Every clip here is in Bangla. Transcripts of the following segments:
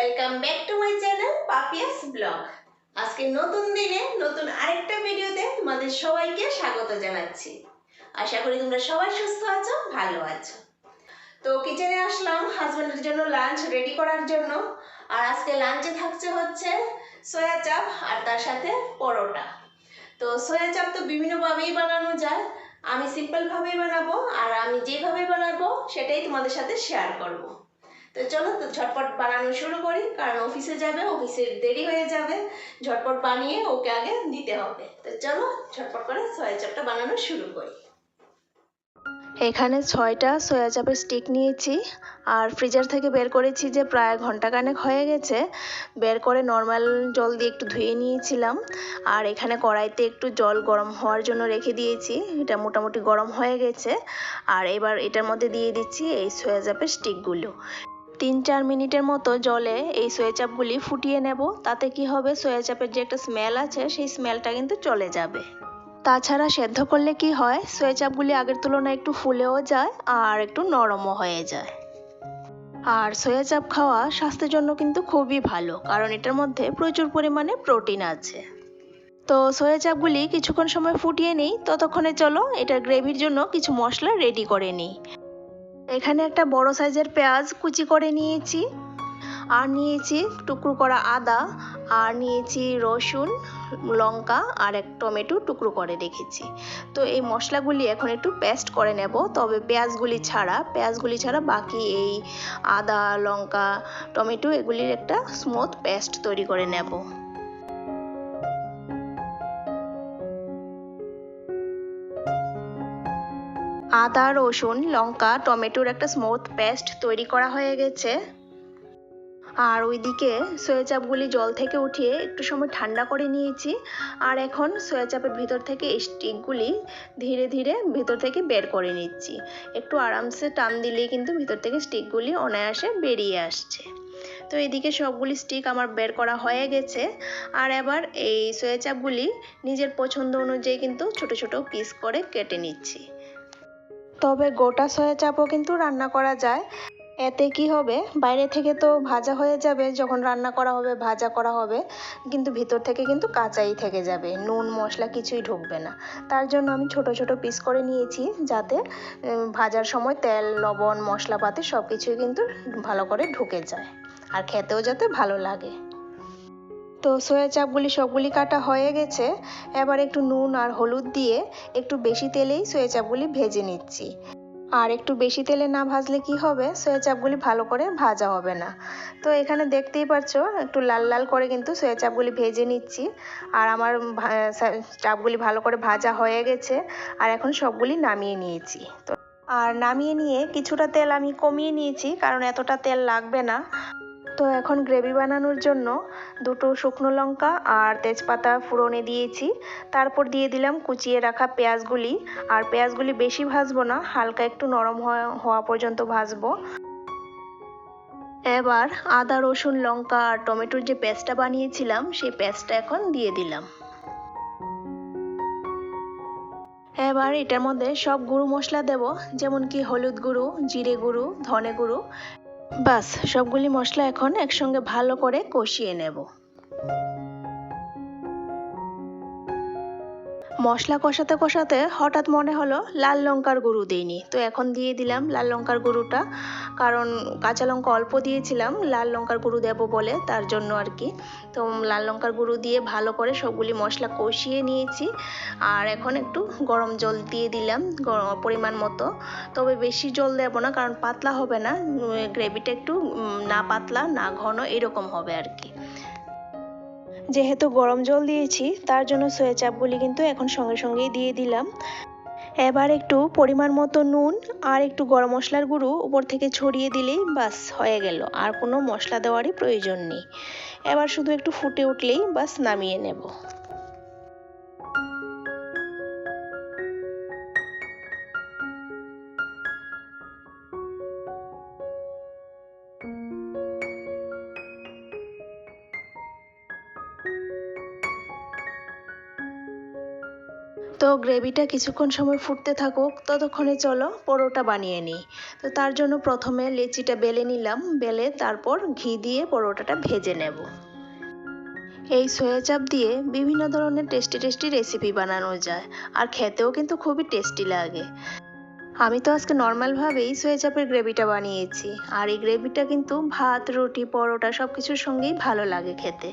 Welcome back to my channel Papiya's blog আজকে নতুন দিনে নতুন আরেকটা ভিডিওতে তোমাদের সবাইকে স্বাগত জানাচ্ছি। আশা করি তোমরা সবাই সুস্থ আছো, ভালো আছো। তো কিচেনে আসলাম হাজব্যান্ডের জন্য লাঞ্চ রেডি করার জন্য। আর আজকে লাঞ্চে থাকছে হচ্ছে সয়া চাপ আর তার সাথে পরোটা। তো সয়া চাপ তো বিভিন্নভাবেই বানানো যায়। আমি সিম্পলভাবেই বানাবো, আর আমি যেভাবে বানাবো, সেটাই তোমাদের সাথে শেয়ার করব। তো চলো তো ঝটপট বানানো শুরু করি, কারণ অফিসে যাবে, অফিসে দেরি হয়ে যাবে। ঝটপট বানিয়ে ওকে আগে দিতে হবে। তো চলো ঝটপট করে সয়া চাপটা বানানো শুরু করি। এখানে ছয়টা সয়া চাপের স্টিক নিয়েছি, আর ফ্রিজার থেকে বের করেছি যে প্রায় ঘন্টাখানেক হয়ে গেছে। বের করে নর্মাল জল দিয়ে একটু ধুয়ে নিয়েছিলাম, আর এখানে কড়াইতে একটু জল গরম হওয়ার জন্য রেখে দিয়েছি। এটা মোটামুটি গরম হয়ে গেছে, আর এবার এটার মধ্যে দিয়ে দিচ্ছি এই সয়া চাপের স্টিকগুলো তিন চার মিনিটের মতো জলে এই সয়া চাপগুলি ফুটিয়ে নেব। তাতে কি হবে? সয়া চাপের যে একটা স্মেল আছে, সেই স্মেলটা কিন্তু চলে যাবে। তাছাড়া সেদ্ধ করলে কি হয়? সোয়া চাপগুলি আগের তুলনায় একটু ফুলেও যায় আর একটু নরমও হয়ে যায়। আর সোয়া চাপ খাওয়া স্বাস্থ্যের জন্য কিন্তু খুবই ভালো, কারণ এটার মধ্যে প্রচুর পরিমাণে প্রোটিন আছে। তো সোয়া চাপগুলি কিছুক্ষণ সময় ফুটিয়ে নিই, ততক্ষণে চলো এটার গ্রেভির জন্য কিছু মশলা রেডি করে নিই। এখানে একটা বড় সাইজের পেঁয়াজ কুচি করে নিয়েছি, আর নিয়েছি টুকরো করা আদা, আর নিয়েছি রসুন, লঙ্কা, আর এক টমেটো টুকরো করে রেখেছি। তো এই মশলাগুলি এখন একটু পেস্ট করে নেব, তবে পেঁয়াজগুলি ছাড়া পেঁয়াজগুলি ছাড়া বাকি এই আদা, লঙ্কা, টমেটো, এগুলির একটা স্মুথ পেস্ট তৈরি করে নেব। আদা, রসুন, লঙ্কা, টমেটোর একটা স্মুথ পেস্ট তৈরি করা হয়ে গেছে। আর ওইদিকে সয়া চাপগুলি জল থেকে উঠিয়ে একটু সময় ঠান্ডা করে নিয়েছি। আর এখন সয়া চাপের ভিতর থেকে স্টিকগুলি ধীরে ধীরে ভিতর থেকে বের করে নিচ্ছি। একটু আরামসে টান দিলেই কিন্তু ভিতর থেকে স্টিকগুলি অনায়াসে বেরিয়ে আসছে। তো এদিকে সবগুলি স্টিক আমার বের করা হয়ে গেছে। আর এবার এই সয়া চাপগুলি নিজের পছন্দ অনুযায়ী কিন্তু ছোট ছোট পিস করে কেটে নিচ্ছি। তবে গোটা সয়া চাপও কিন্তু রান্না করা যায়। এতে কি হবে? বাইরে থেকে তো ভাজা হয়ে যাবে, যখন রান্না করা হবে, ভাজা করা হবে। কিন্তু ভিতর থেকে কিন্তু কাঁচাই থেকে যাবে, নুন, মশলা কিছুই ঢুকবে না। তার জন্য আমি ছোট ছোট পিস করে নিয়েছি, যাতে ভাজার সময় তেল, লবণ, মশলাপাতি সব কিছুই কিন্তু ভালো করে ঢুকে যায়। আর খেতেও যাতে ভালো লাগে। তো সয়া চাপগুলি সবগুলি কাটা হয়ে গেছে। এবার একটু নুন আর হলুদ দিয়ে একটু বেশি তেলেই সয়া চাপগুলি ভেজে নিচ্ছি। আর একটু বেশি তেলে না ভাজলে কি হবে? সয়া চাপগুলি ভালো করে ভাজা হবে না। তো এখানে দেখতেই পাচ্ছো একটু লাল লাল করে কিন্তু সয়া চাপগুলি ভেজে নিচ্ছি। আর আমার চাপগুলি ভালো করে ভাজা হয়ে গেছে। আর এখন সবগুলি নামিয়ে নিয়েছি। তো, আর নামিয়ে নিয়ে কিছুটা তেল আমি কমিয়ে নিয়েছি, কারণ এতটা তেল লাগবে না। তো এখন গ্রেভি বানানোর জন্য দুটো শুকনো লঙ্কা আর তেজপাতা ফোড়নে দিয়েছি। তারপর দিয়ে দিলাম কুচিয়ে রাখা পেঁয়াজগুলি। আর পেঁয়াজগুলি বেশি ভাজবো না, হালকা একটু নরম হওয়া- পর্যন্ত ভাজবো। এবার আদা, রসুন, লঙ্কা আর টমেটোর যে পেস্টটা বানিয়েছিলাম, সেই পেস্টটা এখন দিয়ে দিলাম। এবার এটার মধ্যে সব গুঁড়ো মশলা দেব, যেমন কি হলুদ গুঁড়ো, জিরে গুঁড়ো, ধনে গুঁড়ো। বাস সবগুলি মশলা এখন একসঙ্গে ভালো করে কষিয়ে নেব। মশলা কষাতে কষাতে হঠাৎ মনে হলো লাল লঙ্কার গুঁড়ো দিইনি। তো এখন দিয়ে দিলাম লাল লঙ্কার গুঁড়োটা। কারণ কাঁচা লঙ্কা অল্প দিয়েছিলাম, লাল লঙ্কার গুঁড়ো দেবো বলে তার জন্য আর কি। তো লাল লঙ্কার গুঁড়ো দিয়ে ভালো করে সবগুলি মশলা কষিয়ে নিয়েছি। আর এখন একটু গরম জল দিয়ে দিলাম পরিমাণ মতো। তবে বেশি জল দেবো না, কারণ পাতলা হবে না। গ্রেভিটা একটু না পাতলা, না ঘন এরকম হবে আর কি। যেহেতু গরম জল দিয়েছি, তার জন্য সয়া চাপগুলি কিন্তু এখন সঙ্গে সঙ্গেই দিয়ে দিলাম। এবার একটু পরিমাণ মতো নুন আর একটু গরম মশলার গুঁড়ো উপর থেকে ছড়িয়ে দিলেই বাস, হয়ে গেল। আর কোনো মশলা দেওয়ারই প্রয়োজন নেই। এবার শুধু একটু ফুটে উঠলেই বাস, নামিয়ে নেব। তো গ্রেভিটা কিছুক্ষণ সময় ফুটতে থাকুক, ততক্ষণে চলো পরোটা বানিয়ে নিই। তো তার জন্য প্রথমে লেচিটা বেলে নিলাম, বেলে তারপর ঘি দিয়ে পরোটাটা ভেজে নেব। এই সয়া চাপ দিয়ে বিভিন্ন ধরনের টেস্টি টেস্টি রেসিপি বানানো যায়, আর খেতেও কিন্তু খুবই টেস্টি লাগে। আমি তো আজকে নর্মালভাবেই সয়া চাপের গ্রেভিটা বানিয়েছি, আর এই গ্রেভিটা কিন্তু ভাত, রুটি, পরোটা সব কিছুর সঙ্গেই ভালো লাগে খেতে।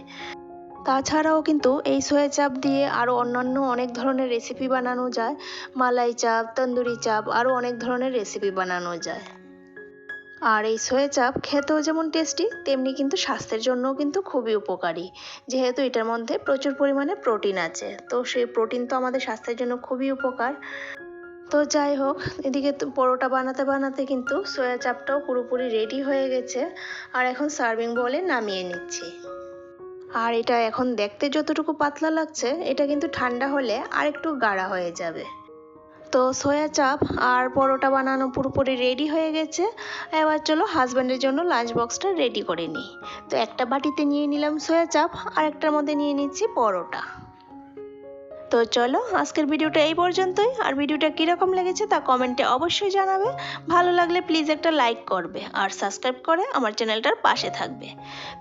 তাছাড়াও কিন্তু এই সয়া চাপ দিয়ে আরও অন্যান্য অনেক ধরনের রেসিপি বানানো যায়। মালাই চাপ তন্দুরি চাপ আরও অনেক ধরনের রেসিপি বানানো যায়। আর এই সয়া চাপ খেতেও যেমন টেস্টি তেমনি কিন্তু স্বাস্থ্যের জন্যও কিন্তু খুবই উপকারী। যেহেতু এটার মধ্যে প্রচুর পরিমাণে প্রোটিন আছে, তো সেই প্রোটিন তো আমাদের স্বাস্থ্যের জন্য খুবই উপকার। তো যাই হোক, এদিকে পরোটা বানাতে বানাতে কিন্তু সয়া চাপটাও পুরোপুরি রেডি হয়ে গেছে। আর এখন সার্ভিং বলে নামিয়ে নিচ্ছি। আর এটা এখন দেখতে যতটুকু পাতলা লাগছে, এটা কিন্তু ঠান্ডা হলে আর একটু গাঢ়া হয়ে যাবে। তো সয়া চাপ আর পরোটা বানানো পুরোপুরি রেডি হয়ে গেছে। এবার চলো হাজব্যান্ডের জন্য লাঞ্চ বক্সটা রেডি করে নিই। তো একটা বাটিতে নিয়ে নিলাম সয়া চাপ আর একটার মধ্যে নিয়ে নিচ্ছি পরোটা। তো চলো, আজকের ভিডিওটা এই পর্যন্তই। আর ভিডিওটা কীরকম লেগেছে তা কমেন্টে অবশ্যই জানাবে। ভালো লাগলে প্লিজ একটা লাইক করবে আর সাবস্ক্রাইব করে আমার চ্যানেলটার পাশে থাকবে।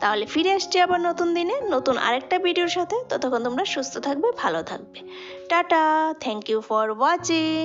তাহলে ফিরে আসছি আবার নতুন দিনে, নতুন আরেকটা ভিডিওর সাথে। ততক্ষণ তোমরা সুস্থ থাকবে, ভালো থাকবে। Tata thank you for watching